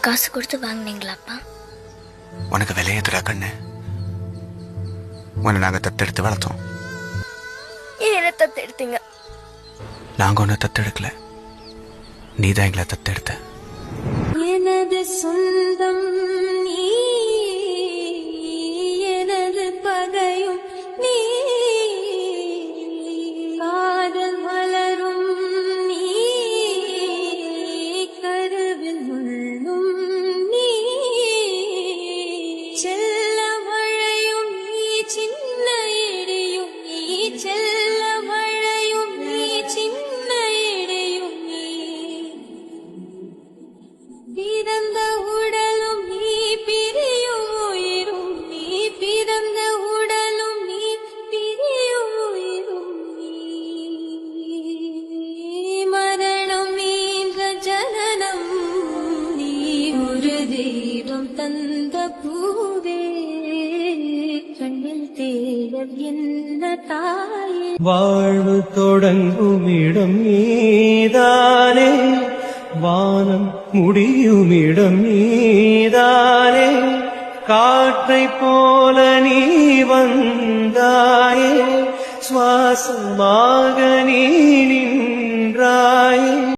காசு கொடுத்து வாங்குனீங்களாப்பா? உனக்கு விலையதுடா கண்ணு. உன்னை நாங்க தத்தெடுத்து வளர்த்தோம். ஏன் தத்து எடுத்தீங்க நாங்க ஒன்னும் தத்தெடுக்கல. நீ தான் எங்களை தத்தெடுத்த. எனது சொந்தம் தெய்வம் தந்த பூவே கண்ணில் தேடல் என்ன தாயே? வாழ்வு தொடங்கும் இடம் நீதானே வானம் முடியும் இடம் நீதானே காற்றை போல நீ வந்தாயே சுவாசமாக நீ